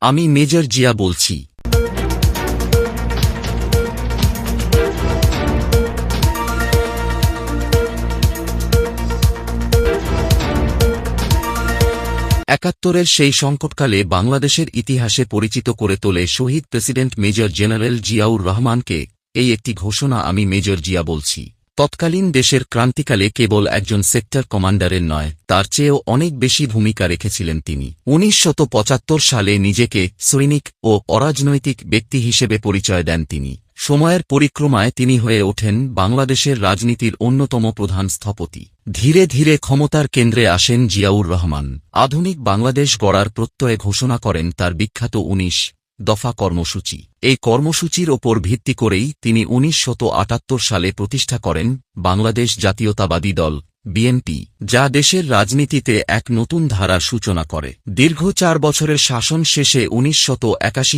আমি মেজর জিয়া বলছি। একাত্তরের সেই সংকটকালে বাংলাদেশের ইতিহাসে পরিচিত করে তোলে শহীদ প্রেসিডেন্ট মেজর জেনারেল জিয়াউর রহমানকে, এই একটি ঘোষণা আমি মেজর জিয়া বলছি। তৎকালীন দেশের ক্রান্তিকালে কেবল একজন সেক্টর কমান্ডারের নয়, তার চেয়েও অনেক বেশি ভূমিকা রেখেছিলেন তিনি। উনিশ সালে নিজেকে সৈনিক ও অরাজনৈতিক ব্যক্তি হিসেবে পরিচয় দেন তিনি। সময়ের পরিক্রমায় তিনি হয়ে ওঠেন বাংলাদেশের রাজনীতির অন্যতম প্রধান স্থপতি। ধীরে ধীরে ক্ষমতার কেন্দ্রে আসেন জিয়াউর রহমান। আধুনিক বাংলাদেশ গড়ার প্রত্যয়ে ঘোষণা করেন তার বিখ্যাত উনিশ। দফা কর্মসূচি। এই কর্মসূচির ওপর ভিত্তি করেই তিনি উনিশ সালে প্রতিষ্ঠা করেন বাংলাদেশ জাতীয়তাবাদী দল, বিএনপি, যা দেশের রাজনীতিতে এক নতুন ধারার সূচনা করে। দীর্ঘ চার বছরের শাসন শেষে উনিশ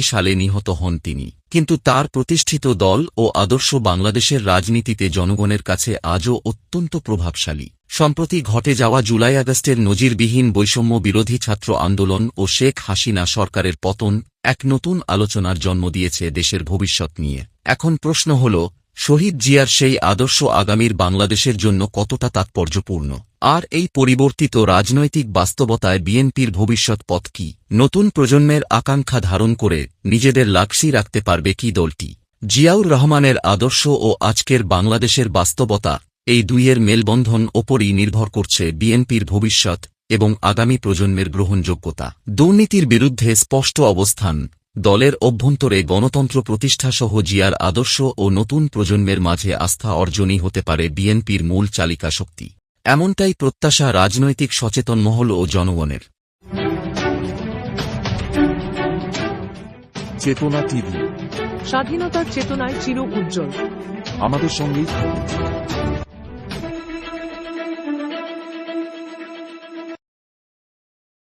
সালে নিহত হন তিনি। কিন্তু তার প্রতিষ্ঠিত দল ও আদর্শ বাংলাদেশের রাজনীতিতে জনগণের কাছে আজও অত্যন্ত প্রভাবশালী। সম্প্রতি ঘটে যাওয়া জুলাই আগস্টের নজিরবিহীন বৈষম্য বিরোধী ছাত্র আন্দোলন ও শেখ হাসিনা সরকারের পতন এক নতুন আলোচনার জন্ম দিয়েছে দেশের ভবিষ্যৎ নিয়ে। এখন প্রশ্ন হল, শহীদ জিয়ার সেই আদর্শ আগামীর বাংলাদেশের জন্য কতটা তাৎপর্যপূর্ণ? আর এই পরিবর্তিত রাজনৈতিক বাস্তবতায় বিএনপির ভবিষ্যৎ পথ কি? নতুন প্রজন্মের আকাঙ্ক্ষা ধারণ করে নিজেদের লাক্সি রাখতে পারবে কি দলটি? জিয়াউর রহমানের আদর্শ ও আজকের বাংলাদেশের বাস্তবতা, এই দুইয়ের মেলবন্ধন ওপরই নির্ভর করছে বিএনপির ভবিষ্যৎ এবং আগামী প্রজন্মের গ্রহণযোগ্যতা। দুর্নীতির বিরুদ্ধে স্পষ্ট অবস্থান। দলের অভ্যন্তরে গণতন্ত্র প্রতিষ্ঠা সহ জিয়ার আদর্শ ও নতুন প্রজন্মের মাঝে আস্থা অর্জনই হতে পারে বিএনপির মূল চালিকা শক্তি। এমনটাই প্রত্যাশা রাজনৈতিক সচেতন মহল ও জনগণের। চেতনা টিভি। স্বাধীনতার চেতনায় চির উজ্জ্বল। আমাদের সঙ্গেই থাকুন।